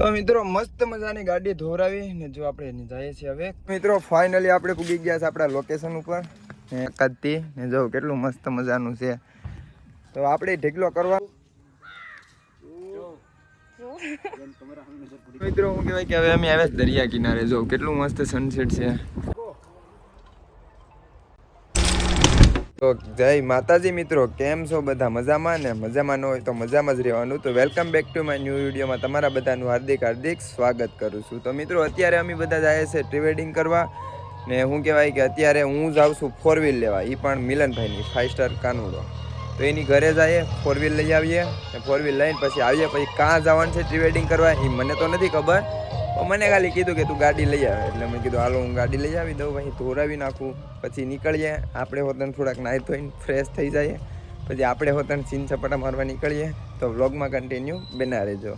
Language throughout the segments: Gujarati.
તો મિત્રો, મસ્ત મજાની ગાડી ધોરાવી ને જો આપણે જઈએ છીએ હવે. મિત્રો ફાઇનલી આપણે પૂગી ગયા છે આપણા લોકેશન ઉપર. ને કદથી ને જો કેટલું મસ્ત મજાનું છે. તો આપણે ઢેકલો કરવા મિત્રો, હું કહેવાય કે હવે અમે આવ્યા દરિયા કિનારે. જો, કેટલું મસ્ત સનસેટ છે. તો જય માતાજી મિત્રો, કેમ છો બધા? મજામાં ને? મજામાં ન હોય તો મજામાં જ રહેવાનું. તો welcome back to my new વિડીયોમાં તમારા બધાનું હાર્દિક હાર્દિક સ્વાગત કરું છું. તો મિત્રો, અત્યારે અમે બધા જાય છે ટ્રીવેડિંગ કરવા ને હું કહેવાય કે અત્યારે હું જાઉં છું ફોર વ્હીલ લેવા. એ પણ મિલનભાઈની ફાઇવ સ્ટાર કાનુડો. તો એની ઘરે જઈએ ફોર વ્હીલ લઈ આવીએ ફોર વ્હીલ લઈને પછી આવીએ. પછી કાં જવાનું છે ટ્રીવેડિંગ કરવા એ મને તો નથી ખબર. મને ખાલી કીધું કે તું ગાડી લઈ આવે. એટલે મેં કીધું, હાલો, હું ગાડી લઈ આવી દઉં, પછી ધોરાવી નાખું, પછી નીકળીએ. આપણે હોતન થોડાક નાહી ધોઈને ફ્રેશ થઈ જઈએ. પછી આપણે હોતન સીન સપાટા મારવા નીકળીએ. તો વ્લોગમાં કન્ટિન્યુ બના રહેજો.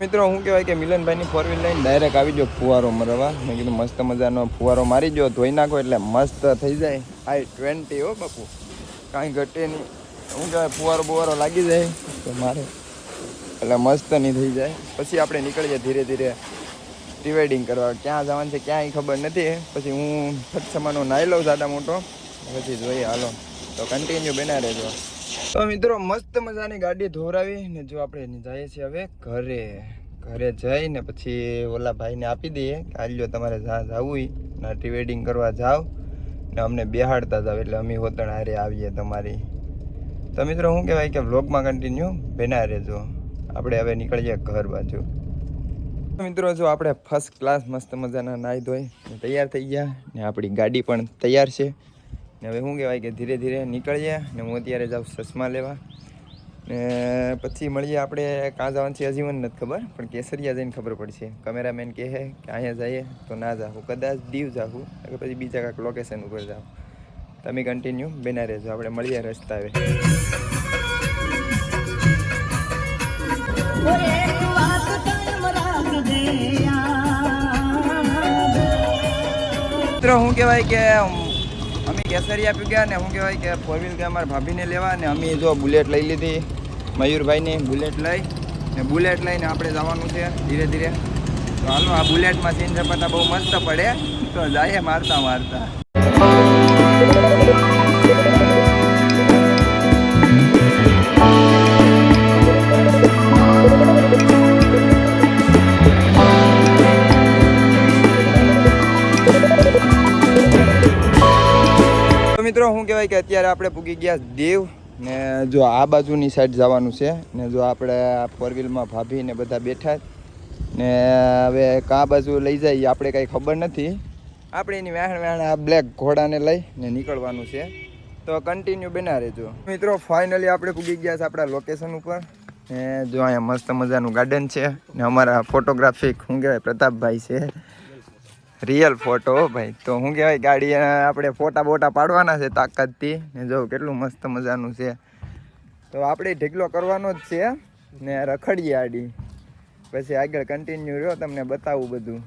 મિત્રો, હું કહેવાય કે મિલનભાઈની ફોર વ્હીલ લઈને ડાયરેક્ટ આવી જો ફુવારો મરવા. મેં કીધું, મસ્ત મજાનો ફુવારો મારી જો ધોઈ નાખો એટલે મસ્ત થઈ જાય. આઈ ટ્વેન્ટી હો બાપુ. કાંઈ ઘટે નહીં. હું કહેવાય, ફુવારો બુવારો લાગી જાય. તો મારે એટલે મસ્ત નહીં થઈ જાય. પછી આપણે નીકળીએ ધીરે ધીરે. પ્રિવેડિંગ કરવા. ક્યાં જવાનું છે ક્યાંય ખબર નથી. પછી હું ફટસમાનો નાહી લઉં સાદા મોટો. પછી જોઈએ હાલો. તો કન્ટિન્યુ બના રહેજો. તો મિત્રો, મસ્ત મજાની ગાડી ધોરાવી ને જો આપણે જઈએ છીએ હવે ઘરે. ઘરે જઈને પછી ઓલા ભાઈને આપી દઈએ કે હાલ્યો તમારે જ્યાં જવું ના પ્રિવેડિંગ કરવા જાઓ ને અમને બેહાડતા જાવ, એટલે અમે હોતણ હારે આવીએ તમારી. તો મિત્રો શું કહેવાય કે વ્લોગમાં કન્ટિન્યુ બેના રહેજો. આપણે હવે નીકળીએ ઘર બાજુ. મિત્રો, જો આપણે ફર્સ્ટ ક્લાસ મસ્ત મજાના નાહી ધોઈ તૈયાર થઈ ગયા ને આપણી ગાડી પણ તૈયાર છે. ને હવે શું કહેવાય કે ધીરે ધીરે નીકળીએ ને હું અત્યારે જાઉં ચશ્મા લેવા. ને પછી મળીએ આપણે કાં જવાનું છે હજી મને નથી ખબર, પણ કેસરિયા જઈને ખબર પડશે. કેમેરામેન કહે કે અહીંયા જઈએ તો ના જાઉં કદાચ દીવ જાઉં કે પછી બીજા કાંઈક લોકેશન ઉપર જાઉં તમે કન્ટિન્યુ બેના રહેજો. આપણે મળીએ રસ્તાએ મિત્રો શું કહેવાય કે અમે કેસરિયા પી ગયા ને શું કહેવાય કે ફોર વ્હીલ કે અમારા ભાભીને લેવા ને, અમે જો બુલેટ લઈ લીધી, મયુરભાઈની બુલેટ લઈ. ને બુલેટ લઈને આપણે જવાનું છે ધીરે ધીરે. તો હાલો, આ બુલેટમાં સીન ઝપાટા બહુ મસ્ત પડે. તો જાય મારતા મારતા. શું કહેવાય કે અત્યારે આપણે પૂગી ગયા દેવ ને જો આ બાજુની સાઈડ જવાનું છે ને જો આપણે ફોર વ્હીલમાં ભાભી ને બધા બેઠા ને હવે કા બાજુ લઈ જાય આપણે કાંઈ ખબર નથી. આપણે એની વહેણ વહેણ આ બ્લેક ઘોડાને લઈ ને નીકળવાનું છે. તો કન્ટિન્યુ બના રહેજો. મિત્રો ફાઇનલી આપણે પૂગી ગયા છે આપણા લોકેશન ઉપર. ને જો અહીંયા મસ્ત મજાનું ગાર્ડન છે ને અમારા ફોટોગ્રાફી શું કહેવાય, પ્રતાપભાઈ છે. રિયલ ફોટો ભાઈ. તો શું કહેવાય ગાડી આપણે ફોટા બોટા પાડવાના છે તાકાતથી. ને જો કેટલું મસ્ત મજાનું છે. તો આપણે ઢીકલો કરવાનો જ છે. ને રખડીએ આડી. પછી આગળ કન્ટિન્યુ રહ્યો તમને બતાવું બધું.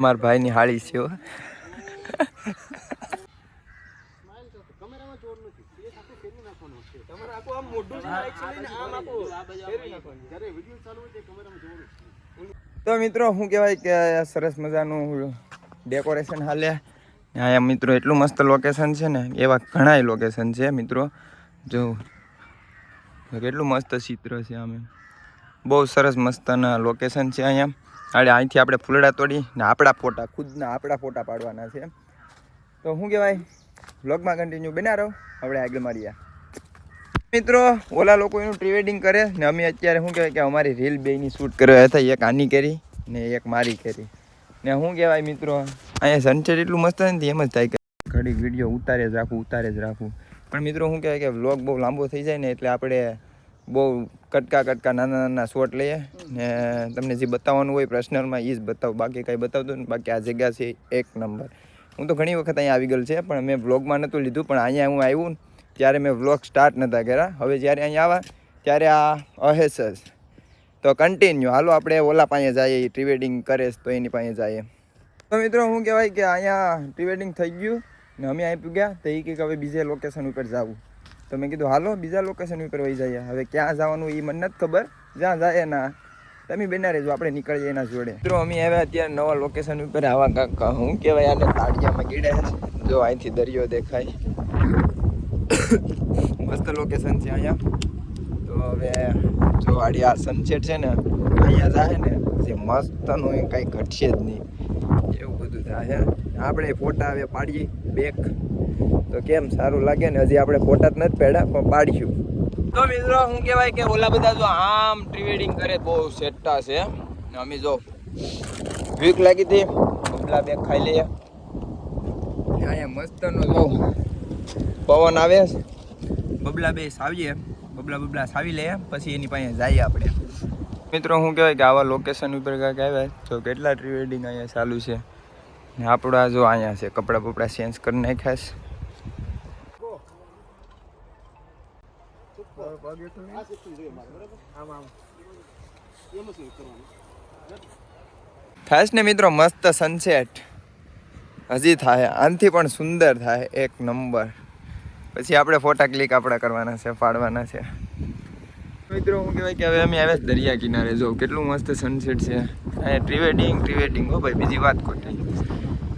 મારા ભાઈની હાળી છે તો મિત્રો શું કહેવાય કે સરસ મજાનું ડેકોરેશન હાલે. અહીંયા મિત્રો એટલું મસ્ત લોકેશન છે ને એવા ઘણાય લોકેશન છે મિત્રો. જો કેટલું મસ્ત ચિત્ર છે આમે બહુ સરસ મસ્તના લોકેશન છે અહીંયા. આડે અહીંથી આપણે ફૂલડા તોડી ને આપણા ફોટા ખુદના આપણા ફોટા પાડવાના છે. તો શું કહેવાય વ્લોગમાં કન્ટિન્યુ બના રહો આપણે આગળ મારીએ મિત્રો, ઓલા લોકો એનું પ્રિવેડિંગ કરે ને અમે અત્યારે શું કહેવાય કે અમારી રીલ બેની શૂટ કરવા હતા એક આની કરી ને એક મારી કરી. ને શું કહેવાય મિત્રો, અહીંયા સનસેટ એટલું મસ્ત નથી એમ જ થાય કે ઘડીક વીડિયો ઉતારે જ રાખું, ઉતારે જ રાખું. પણ મિત્રો, શું કહેવાય કે વ્લોગ બહુ લાંબો થઈ જાય ને એટલે આપણે બહુ કટકા કટકા નાના નાના શોટ લઈએ ને તમને જે બતાવવાનું હોય પર્સનલમાં એ જ બતાવું. બાકી કાંઈ બતાવતું ને બાકી આ જગ્યા છે એક નંબર હું તો ઘણી વખત અહીંયા આવી ગયેલ છે, પણ મેં વ્લોગમાં નહોતું લીધું, પણ અહીંયા હું આવ્યું ત્યારે મેં વ્લોગ સ્ટાર્ટ નહોતા કર્યા. હવે જ્યારે અહીંયા આવ્યા, ત્યારે આ અહેસ તો કન્ટિન્યુ હાલો આપણે ઓલા પાસે જઈએ પ્રી કરે તો એની પાસે જઈએ. તો મિત્રો શું કહેવાય કે અહીંયા પ્રી વેડિંગ થઈ ગયું ને અમે આપી ગયા, તો એ કંઈક હવે બીજે લોકેશન ઉપર જવું. તો મેં કીધું, હાલો, બીજા લોકેશન ઉપર વહી જઈએ. હવે ક્યાં જવાનું એ મને નથી ખબર. જ્યાં જાય ના તમે બેના રહેજો, આપણે નીકળીએ એના જોડે. મિત્રો, અમે આવ્યા અત્યારે નવા લોકેશન ઉપર, આવા કાંક હું કહેવાય, આને તાળિયામાં ગીડે છે. જો અહીંથી દરિયો દેખાય. મસ્ત લોકેશન છે અહીંયા. તો હવે જો આડી આ સનસેટ છે ને, અહીંયા જાય ને, જે મસ્તનું એ કાંઈ ઘટશે જ નહીં. એવું બધું થાય આપણે ફોટા હવે પાડીએ બેક તો કેમ સારું લાગે ને? હજી આપણે ફોટા જ નથી પાડ્યા, પણ પાડીશું. તો મિત્રો, શું કહેવાય કે ઓલા બધા જો આમ ટ્રીવેડિંગ કરે, બહુ સેટ્ટા છે અમે જો વીક લાગી હતી, બબલા બે ખાઈ લઈએ. અહીંયા મસ્તનો જો પવન આવે. બબલા બે સાવીએ, બબલા બબલા સાવી લઈએ, પછી એની પાસે જઈએ આપણે. મિત્રો, શું કહેવાય કે આવા લોકેશન ઉપર કાંઈક આવ્યા તો કેટલા ટ્રી વેડિંગ અહીંયા ચાલુ છે. આપણા જો અહીંયા છે, કપડાં બપડા ચેન્જ કરી નાખ્યા છે. થાય ને મિત્રો મસ્ત સનસેટ હજી થાય. આનથી પણ સુંદર થાય. એક નંબર. પછી આપણે ફોટા ક્લિક આપણે કરવાના છે, પાડવાના છે. મિત્રો, હું કહેવાય કે હવે અમે આવ્યા દરિયા કિનારે. જો, કેટલું મસ્ત સનસેટ છે. અહીંયા ટ્રીવેડિંગ ટ્રીવેડિંગ હો ભાઈ, બીજી વાત ખોટી.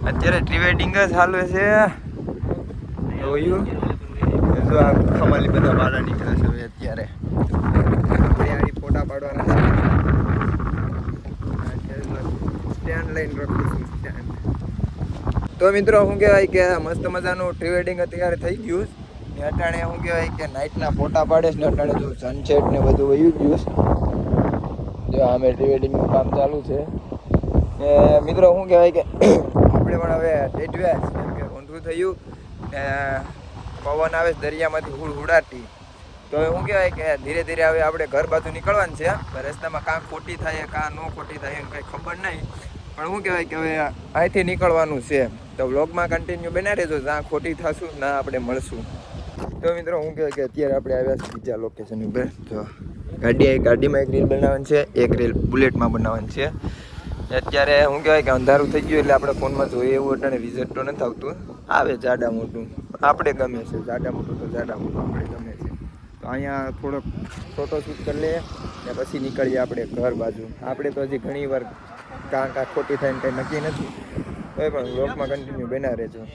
અત્યારે ટ્રીવેડિંગ જ હાલવે છે. જોયું? જો આ ખમાલી બધા બાળા નીકળે છે હવે અત્યારે. આપણે ફોટા પાડવાના સ્ટેન્ડ લઈને રાખીશું તો મિત્રો, શું કહેવાય કે મસ્ત મજાનું પ્રી વેડિંગ અત્યારે થઈ ગયું ને અટાણે શું કહેવાય કે નાઇટના ફોટા પાડે છે ને અટાણે જો સનસેટ ને બધું વયું ગયું છે. જો આમે ટ્રીવેડિંગનું કામ ચાલુ છે. ને મિત્રો, શું કહેવાય કે આપણે પણ હવે ડેટવ્યા છે કે ઊંધું થયું. ને પવન આવે દરિયામાંથી હુડ હુડાટી. તો હવે શું કહેવાય કે ધીરે ધીરે હવે આપણે ઘર બાજુ નીકળવાનું છે. રસ્તામાં કાં ખોટી થાય કાં ન ખોટી થાય એમ કંઈ ખબર નહીં. પણ શું કહેવાય કે હવે અહીંથી નીકળવાનું છે. તો વ્લોગમાં કન્ટિન્યુ બના રહેજો. જ્યાં ખોટી થશું ના આપણે મળશું. તો મિત્રો હું કહેવાય કે અત્યારે આપણે આવ્યા છે બીજા લોકેશન ઉપર. તો ગાડી, ગાડીમાં એક રીલ બનાવવાની છે. એક રીલ બુલેટમાં બનાવવાની છે. અત્યારે શું કહેવાય કે અંધારું થઈ ગયું એટલે આપણે ફોનમાં જોઈએ એવું અટાણે વિઝિટ તો નથી આવતું. આવે જાડા મોટું. આપણે ગમે છે, જાડા મોટું તો જાડા મોટું આપણે ગમે છે. તો અહીંયા થોડોક ફોટો શૂટ કરી લઈએ ને પછી નીકળીએ આપણે ઘર બાજુ. આપણે તો હજી ઘણી વાર કાં કાં ખોટી થાય ને કંઈ નક્કી નથી. તોય પણ વ્લોગમાં કન્ટિન્યુ બના રહેજો.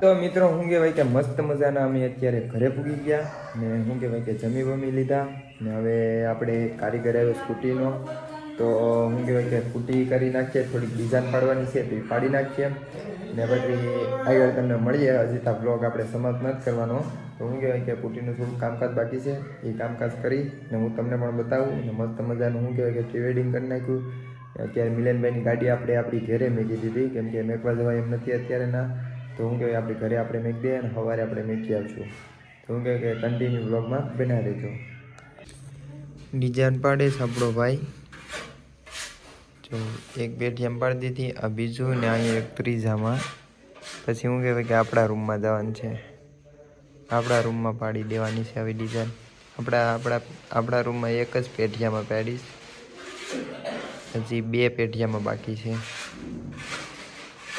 તો મિત્રો શું કહેવાય કે મસ્ત મજાના અમે અત્યારે ઘરે પૂગી ગયા ને શું કહેવાય કે જમી બમી લીધા ને હવે આપણે કારીગર આવ્યો સ્કૂટીનો. તો શું કહેવાય કે સ્કૂટી કરી નાખીએ, થોડીક ડિઝાઇન પાડવાની છે તો એ પાડી નાખીએ ને પછી આગળ તમને મળીએ. હજી તો બ્લોગ આપણે સમાપ્ત નથી કરવાનો. તો શું કહેવાય કે પુટીનું થોડું કામકાજ બાકી છે. એ કામકાજ કરી ને હું તમને પણ બતાવું. ને મસ્ત મજાનું શું કહેવાય કે પ્રી વેડિંગ કરી નાખ્યું. અત્યારે મિલનભાઈની ગાડી આપણે આપણી ઘરે મેકી દીધી. કેમ કે મેકવા જવા એમ નથી અત્યારે ના. તો શું કહેવાય આપણે ઘરે આપણે મેકી દઈએ અને સવારે આપણે મેકી આવશું. તો શું કહેવાય કે કન્ટિન્યુ બ્લોગમાં બના રહેજો. ડિઝાઇન પાડે છે ભાઈ. જો એક બેઠી પાડી દીધી. આ બીજું ને અહીંયા એક ત્રીજામાં. પછી શું કહેવાય કે આપણા રૂમમાં જવાનું છે. આપણા રૂમમાં પાડી દેવાની છે આવી ડિઝાઇન આપણા આપણા આપણા રૂમમાં એક જ પેઢિયામાં પાડીશ હજી બે પેઢિયામાં બાકી છે.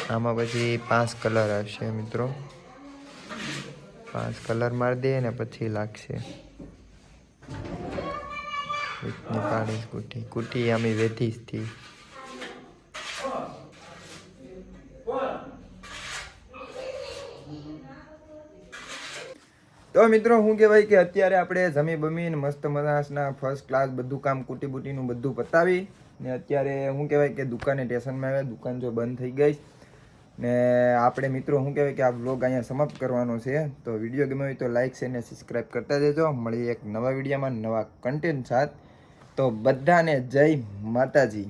આમાં પછી પાંચ કલર આવશે મિત્રો. પાંચ કલર મારી દે ને પછી લાગશે. પાડીશ કુટી. કુટી કુઠી આમી વેધીશથી તો મિત્રો શું કહેવાય કે અત્યારે આપણે જમી બમીને મસ્ત મજાના ફર્સ્ટ ક્લાસ બધું કામ કુટી બુટીનું બધું પતાવી ને અત્યારે શું કહેવાય કે દુકાને સ્ટેશનમાં આવ્યા. દુકાન જો બંધ થઈ ગઈ ને આપણે મિત્રો શું કહેવાય કે આ બ્લોગ અહીંયા સમાપ્ત કરવાનો છે. તો વીડિયો ગમે હોય તો લાઇક છે ને સબસ્ક્રાઈબ કરતા જજો. મળીએ એક નવા વિડીયોમાં નવા કન્ટેન્ટ સાથ. તો બધાને જય માતાજી.